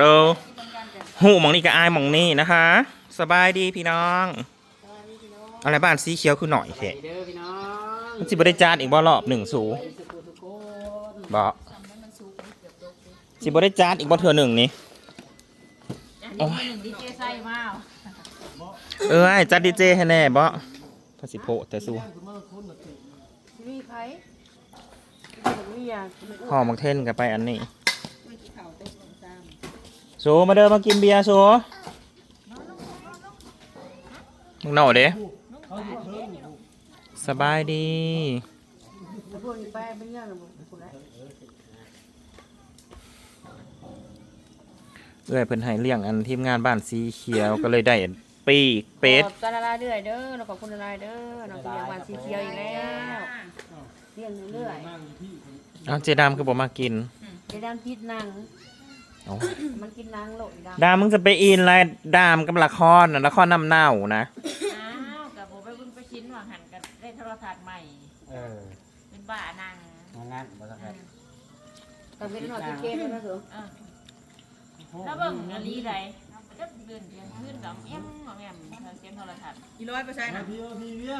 เด้อหูหมองนี่กับอายหมองนี่นะคะ สบายดีพี่น้อง อะไรบ้านสีเขียวคือหน่อยแค่เด้อพี่น้องมันสิบริจาคอีกบ่รอบหนึ่งสูสุขุทุกคนบ่สิบริจาคอีกบ่เทื่อหนึ่งนี่โอ้ยหนึ่งดีเจไส้มากเอ้ยจัดดีเจให้แน่บ่พาสิโพแต่สู้มีใครมีอะห่อมังเทนกันไปอันนี้ สูมาเด้อมากินเบียร์สูมึงหน่อเด้สบายดีพวกนี้ไปเป็นยังไงคุณแม่เอ้ยเพิ่นให้เลี้ยงอันทีมงานบ้านสีเขียวก็เลยได้ปีกเป็ดขอบคุณอะไรเด้อเด้อเราขอบคุณอะไรเด้อเราเป็นยังวันสีเขียวอีกแล้วเลี้ยงเรื่อยเอาเจดามคือบ่มากินๆจะดามพิษนาง เอามันกินนางโหลดดามดามมึงจะไปอินอะไรดามกับละครน่ะละครน้ำเน่านะอ้าวกับโบไปบุญไปชิ้นว่าหันกันได้โทรทัศน์ใหม่ เออเป็นบ้านางงานบ่ต้องแกับเป็นหน่อยที่เกมนะเถอะเออแล้วเบิ่งอันนี้ไรก็เดินเที่ยงคืนกับแอมกับแอมเสียงโทรทัศน์กี่ร้อยเปอร์เซ็นต์มาอะพี่พี่เวีย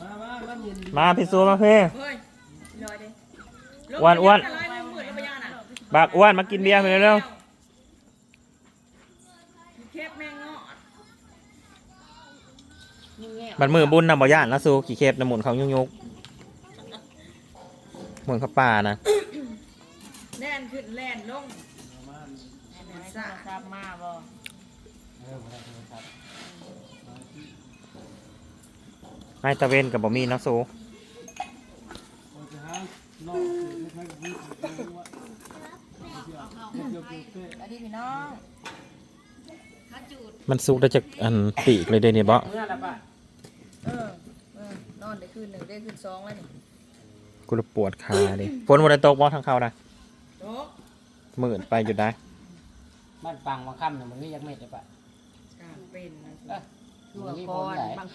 มามาน้ำเย็นดีมาพี่ซูมาเพ่เฮ้ยกี่ร้อยเด้อ้วนอ้วน บากอ้วนมากินเบียร์ไปเร็วเคฟแมงเงาะนี่แง่ๆบัดมือบุญนะบ่ย่านละซูขี่เคบน้ำหมุนเขายุกยุกเหมือนเขาป่านะแล่นขึ้นแล่นลงแม่โทรศัพท์มาบ่ให้ตะเวนกับบ่มีนะซูโอ้จะหานอกไม่ค่อยดีว่าเกี่ยวกับเตะ อันนี้พี่น้องมันสุกได้จากอันปีกเลยเดยวนี่บ่เมื่อละป่ะเออเออนอนได้คืนหนึ่งได้คืนสองแล้วนี่กูละปวดขาดิฝนวันตกบ่ทางเข้านะโต๊ะมื่นไปอยู่ได้บ้านปังมาค่ำเนี่ยมันมียักเม็ดเลยป่ะกลางเป็นนะเออตัวมันมีก่บอนนไหนบาง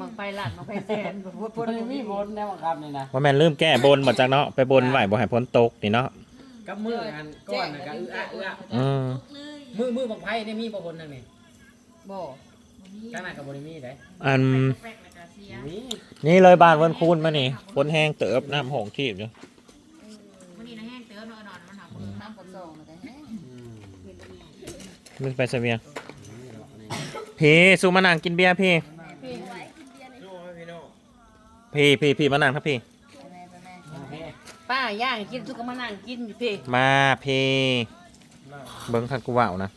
บางไปหลัดบางไปแสนบางพูดพูดมันมีบนแน่มาค่ำนี่นะว่าแม่นลืมแก้บนหมดจากเนาะไปบนไหวบ่ให้ฝนตกนี่เนาะ กับมืออันก้อนน่ะก็อื้ออะอื้ออะอืมมือมือบังไพ่นี่มีบ่บนนั่นนี่บ่ข้างหน้ากับบริมีได้อันแปลกแล้วก็เสียมีนี่เลยบ้านเวันคูนมานี่ฝนแห้งเติบน้ำหงทีบอยู่วันนี้นะแห้งเตือนนอนนอนมันหาคนน้ำฝนสองนะแต่แห้งมึงไปเสเบียงพี่สูมานั่งกินเบียร์พี่พี่พี่พี่มานั่งครับพี่ ไปแม่ไปแม่ โอเค ป้า ย่างกินทุกก็มานั่งกินอยู่พี่มาพี่เบิ้งคันกูว่าวนะ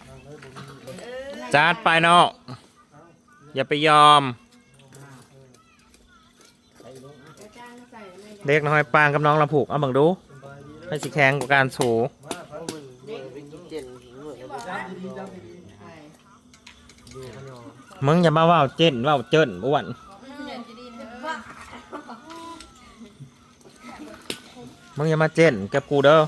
จัดไปเนาะอย่าไปยอม เด็กน้อยปางกับน้องลำผูก เอาเบังดู ให้สิแข็งกว่าการสูมึงอย่ามาว่าวเจนว่าวเจินบ้วน มึงอย่ามาเจนกับกูเด้อ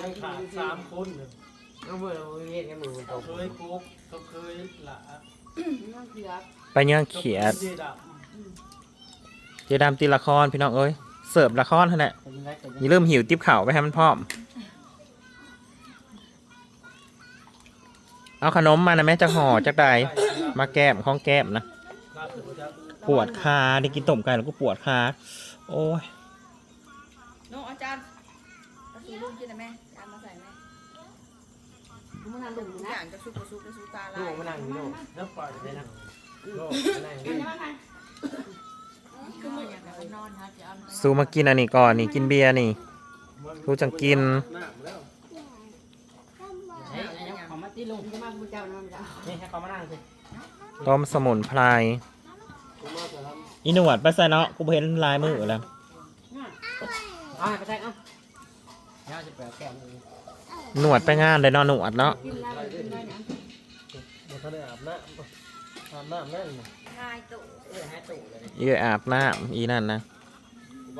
ยังขาดสามคนเอามือเอามือเฮ็ดให้มือมันตกเคยกุ๊กเขาเคยหละไปเนื้อเขียดเจดับเจดามตีละครพี่น้องเอ้ยเสิร์ฟละครเท่านั้นแหละเป็นยังไงเป็นยังอไงย่าลืมหิวติ๊บเข่าวไปให้มันพร้อม เอาขนมมานะแม่จะห่อจักใดมาแก้มข้องแก้มนะ มาถึงจะ ปวดขาได้กินต้มไก่แล้วก็ปวดขาโอ้ยโน้อาจารย์กระสูลูกกินได้ไหมอาจารย์มาใส่ไหมมึงนั่งดูทุกอนะย่างกระสูกระสูกระสูตาลาลูกยมานั่งอยู่ลูกเนื้อปล่อยเลยนะลูกมานั่งอยู่ก็อยากจะนอนครับจะเอาไปซูมากินอันนี้ก่อนนี่กินเบียร์นี่ รู้จังกินน้ำแล้วเฮ้ยยังเขามาตีลุงจะมาบุญเจ้านะมันจะนี่ให้เขามานั่งสิต้มสมุนไพรผมมาจะท อีหนวดไปใส่เนาะกูเห็นลายมือแล้วเอาให้ไปแทงเอาเดี๋ยวจะแปลแก้มมือหนวดไปงานเลยเนาะหนวดเนาะกินแล้วกินได้ยังำมาทะเลอาบน้ำอาบน้ำแม่งง่ายตุเออให้ตู่เลยเยอาบน้ำอีนั่นนะ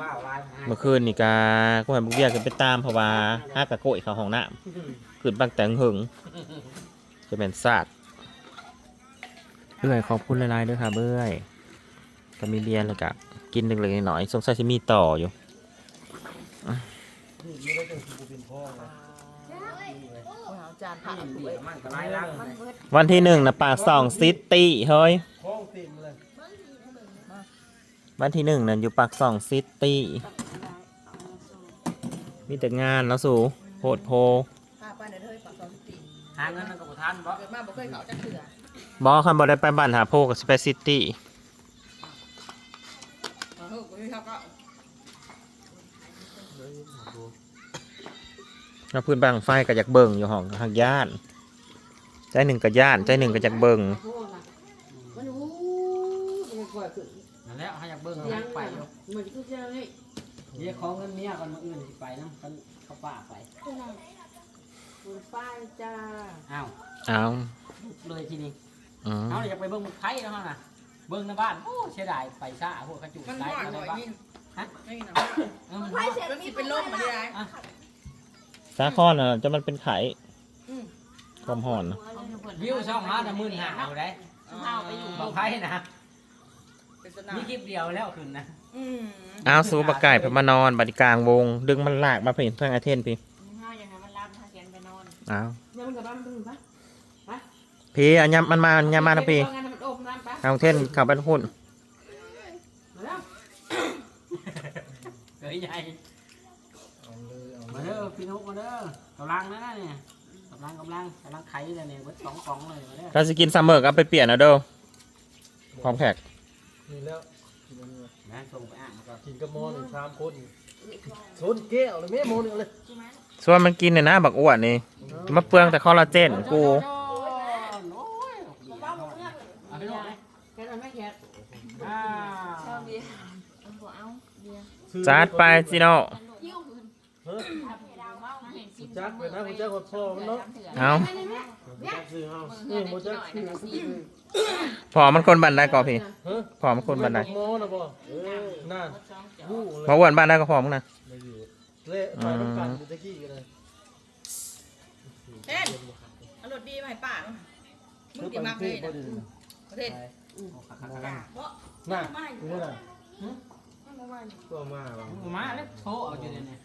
ว้าวลายเมื่อคืนนี่กาก็ให้บุกเบียกันไปตามเพราะว่าห้ากะโกยเขาห้องน้ำขึ้นบางแต่งหึงจะเป็นสัตว์เบื่อยขอบคุณหลายๆด้วยค่ะเบื่อย ก็มีเบียร์แล้วก็กินเล็กๆหน่อยๆสงสัยจะมีต่ออยู่นี่ไม่ได้จังสิบ่เป็นพ่อนะอาจารย์ผ่านี่สดีวยมันก็ไล่ล้างมันวันที่หนึ่งนะปากสองซิตี้เฮ้ยห้องเต็มเลยวันที่หนึ่งนั่นอยู่ปากสองซิตี้มีแต่งานแล้วสูโพดโพพาไปเดี๋ยวเธอปากซอยสิบตีหาเงินมันก็บ่ทันบ่เกิดมาบ่เคยเขาจักเถื่อบอกคันบอได้ไปบ้านหาโพกับสเปซิตี้ แล้วพื้นบางไฟก็อยากเบิ่งอยู่ห้องทางย่านใจหนึ่งก็ย่านใจหนึ่งก็อยากเบิ่งมันอู้มันกว่าขึ้นนั่นแหละเขาอยากเบิ่งเขายัองยากไปไปอยู่เหมือนกูจะให้เดี๋ยวของเงินเมียก่อนมื้ออื่นสิไปนํกันเขาป้าไปบนป้ายจ้าอ้าวเอาเลยทีนี้อืมเขาอยากไปเบิ่งมึกไทยแล้วเฮาน่ะเบิ่งในบ้านโอ้เสียดายไปซ่าพวกกระจุกมันได้ห่อนในหน่อยบ้านยิ่ง ฮะไม่มีหนังเออมันมันสิเป็นลมมาได้สาคอนอะจะมันเป็นไข่อืมความห่อนน่ะวิวช่องมาน่ะมื้อนี้หาอยู่ได้เฮาไปอยู่บ่ไผนะเป็นสนามมีคลิปเดียวแล้วขึ้นนะอืมเอาสูบะไก่ไปมานอนบัดกลางวง ดึงมันลากมาเพิ่นทางอาเทนพี่เฮาอย่างนั้นมันรับถ้าเขียนไปนอนเอายังมันกับบ้านมันถึงปะพี่อันยำมันมาอันยำมานะพี่งานมันโอมน้ำปะเอาเทนขับไปหุ่น มาแล้ว เกยใหญ่เอาเลยเอามาเด้อพี่นุ๊กมาเด้อกำลังนะเนี่ยกำลังกำลังกำลังไข่เลยเนี่ยเบิดสองกล่องเลยมาเด้อเราจะกินซัมเมอร์ก็เอาไปเปลี่ยนเอาเด้อพร้อมแขกนี่แล้วกินอันนี้นะส่งไปอ่างแล้วก็กินกับหมอหนึ่งสามคนชนแก้วเลยแม่หมอหนึ่งเลยส่วนมันกินเนี่ยนะบักอ้วนนี่มาเปลืองแต่คอลลาเจนกูโอ้ยเอาไปลงเลยแค่นั้นไม่แค่อ่าเอาเบียร์เอา บ่เอาเบียร์ซื้อจัดไปจิโน่เฮ้ยมาเห็นซิมจักไปนะคุณจักกดพ่อมันเนาะเอาจักซื้อเฮาเงินี่นบ่ได้จักหน่อยซื้อนะคะซิมพอมันคนบ้านได้ก่อพี่เฮ้ยพอมันคนบ้านได้หมอนะบ่เออนั่นสองจอวู้เลยมาอ้วนบ้านได้ก็พอมึงนะไม่อยู่เละไปน้ำกันอยู่ตะกี้กันเลยเช่นอร่อยดีไหมป้ามึงกินมากเลยนะประเทศน่ะคุณน่ะ ก็มาว่ะหมาแล้วโทรเอาอยู่เนี่ย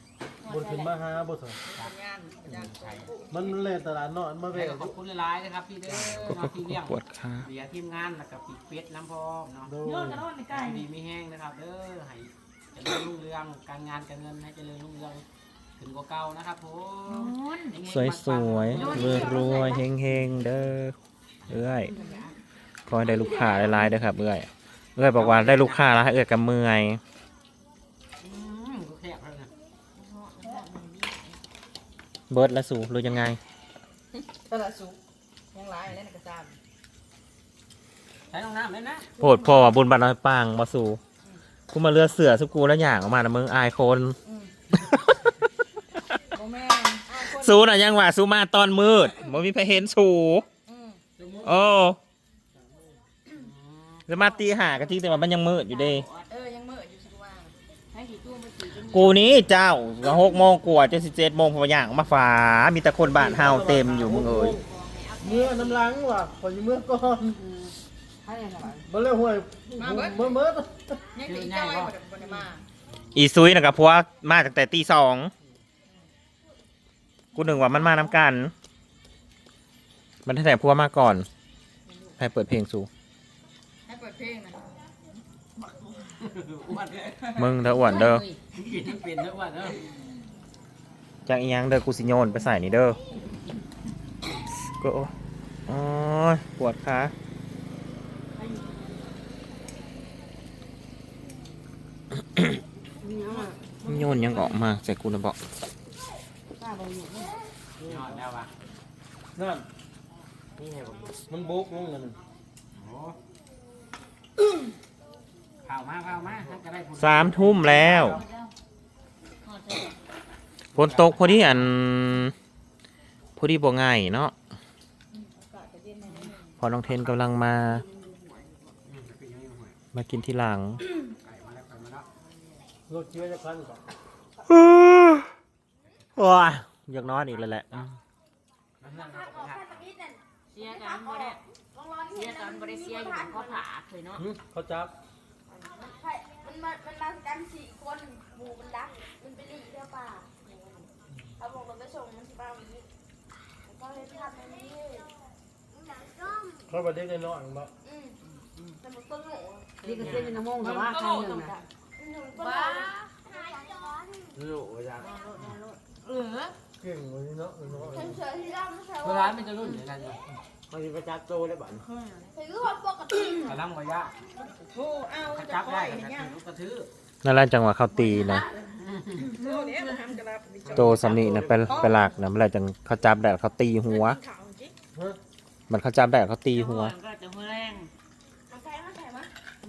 บนขึ้นมาหาบ่สนทำงานประจำใช่มันเล่นตลาดนอนมาแล้เว้วยก็ขอบคุณหลายๆนะครับพี่เด้อเนาะที่เลี้ยงปวดขาเบียร์ทีมงานแล้วก็ปิดเป็ดน้ำพองเนาะโดโยนนกระโดดในใกล้ดีมีแห้งนะครับเด้อให้เจริญรุ่งเรืองการงานการเงินให้เจริญรุ่งเรืองถึงกว่าเก่านะครับผมสวยสวยรวยรวยเฮงเฮงๆเด้อเอ้ยขอให้ได้ลูกค้าหลายๆเด้อครับเอ้ยเอ้ยบอกว่าได้ลูกค้าแล้วให้เอ้ยกับเมื่อย อืมก็แคบแล้วนะ เบิร์ดและสูหรือยังไงตลาดสุกยังหลายแล้วในกระจามใช้น้องน้ำเลยนะโปรดพ่อบุญบัตรน้อยปังมาสู่กูมาเลือเสือสุกูแล้วอย่างออกมานะมึงอายคนโมแม่นสูน่ะยังว่าสูมาตอนมืดบ่มีใครเห็นสูอืมโอ้จะมาตีหากันจริงแต่ว่ามันยังมืดอยู่เด้เกูนี้เจ้าก็หกโมงกว่าจะสิบเจ็ดโมงพออย่างมาฝามีแต่คนบ้านเฮาเต็มอยู่มึงเอ้ยเมื่อน้ำล้างว่ะขออยู่เมื่อก่อนให้ยังไงบ่เร็วห่วยเมื่อเมื่อยังตีจ้อยบ่ได้บ่ได้มาอีซุยนะกับพวกมาตั้งแต่ตีสองกูหนึ่งว่ามันมานำกัน มันแต่พวกมาก่อน ให้เปิดเพลงสูให้เปิดเพลงนะ อ้วนเลยมึงเด้ออ้วนเด้อกินทั้งเป็นทั้งอ้วนเด้อจังอีหยังเด้อกูสิโยนไปใส่นี่เด้อก็โอ้ยปวดขาโยนยังออกมาใส่กูนะบอกป้าบอกอยู่ยอดแล้วว่ะนั่นมันบุกมึงกันโอ้ ข่าวมาข่าวมาให้ก็ได้ผลสามทุ่มแล้ว ฝนตกพอดีอัน พอดีบ่ง่ายเนาะพอน้องเทนกำลังมา มากินที่หลังไก่มาแล้วไก่มาแล้วรถเชื้อจะคันก่อนว้าอยากนอนอีกแล้วแหละนั่นนั่นเอาไปทานเสียกันบ่ได้เสียกันบ่ได้เสียอยู่บนข้อผาเคยเนาะเขาจับใช่ มามันมากันสี่คนหมูมันรัก มันไปหลีเที่ยวป่าเอาบอกมันไปส่งมันที่บ้านนี้ก็เลยทำอันนี้เขาประเด็นในน้องบ่อืมแต่มันก็หนูนี่ก็เส้นในน้ำมงแต่ว่าใครหนึ่งอะหนูหนูลูกอาจารเออเก่งเลยเนาะเนาะเฉยๆที่เราไม่ใช่ว่าร้านมันจะรุ่นอย่างนั้นเหรอ มันจะประจักษ์โตได้บ่กำลังวายะโอ้เอากระจะจับได้อยกระเห็นจัยังบกระทือนั่นแหละจังหวะเขาตีนะโอ้เนี่ยมันทำกระลาไปจอดโตสำนีนะเป็นเป็นหลักนะเมื่อไรจังเขาจับได้เขาตีหัว มันเขาจับได้เขาตีหัวอก็จะหัวแรงมาใส่มาใส่มา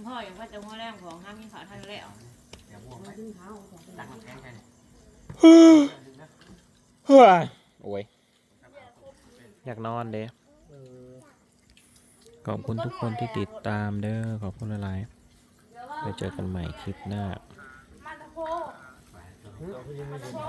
พ่อยังก็จะหัวแรงของห้ามกินขาท่านแล้วเดี๋ยวม่วงไปตักน้ำแข็งแทนเฮ้ยโอ้ยอยากนอนเด้ ขอบคุณทุกคนที่ติดตามเด้อขอบคุณหลายๆไปเจอกันใหม่คลิปหน้า มาตะโพ